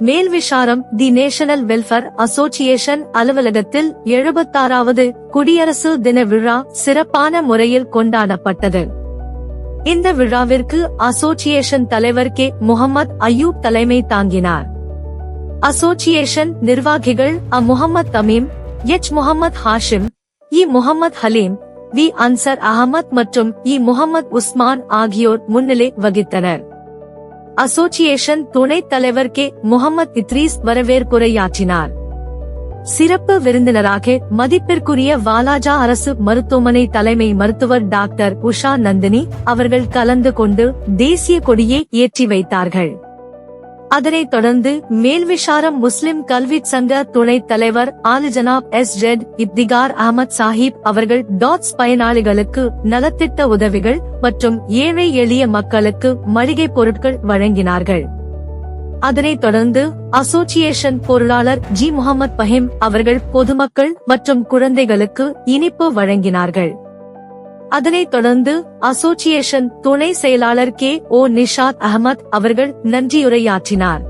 Melvisharam the national welfare association அலுவலகத்தில் எழுபத்தாறாவது குடியரசு தின விழா சிறப்பான முறையில் கொண்டாடப்பட்டது. இந்த விழாவிற்கு அசோசியேஷன் தலைவர் கே. முகமது அயூப் தலைமை தாங்கினார். அசோசியேஷன் நிர்வாகிகள் அ. Mohammed Tamim H. முகமது ஹாஷிம் இ. முகமது ஹலீம் வி. அன்சர் அகமத் மற்றும் இ. முகமது உஸ்மான் ஆகியோர் முன்னிலை வகித்தனர். அசோசியேஷன் துணைத் தலைவர் கே. முகமது இத்ரீஸ் வரவேற்புரையாற்றினார். சிறப்பு விருந்தினராக மதிப்பிற்குரிய வாலாஜா அரசு மருத்துவமனை தலைமை மருத்துவர் டாக்டர் உஷா நந்தினி அவர்கள் கலந்து கொண்டு தேசிய கொடியை ஏற்றி வைத்தார்கள். அதனைத் தொடர்ந்து மேல்விஷாரம் முஸ்லிம் கல்வி சங்க துணைத் தலைவர் ஆலிஜனாப் எஸ். ஜெட் இப்திகார் அகமது சாஹிப் அவர்கள் டாட்ஸ் பயனாளிகளுக்கு நலத்திட்ட உதவிகள் மற்றும் ஏழை எளிய மக்களுக்கு மளிகை பொருட்கள் வழங்கினார்கள். அதனைத் தொடர்ந்து அசோசியேஷன் பொருளாளர் ஜி. முகமது பஹிம் அவர்கள் பொதுமக்கள் மற்றும் குழந்தைகளுக்கு இனிப்பு வழங்கினார்கள். அதனைத் தொடர்ந்து அசோசியேஷன் துணை செயலாளர் கே ஓ நிஷாத் அகமத் அவர்கள் நன்றியுரையாற்றினார்.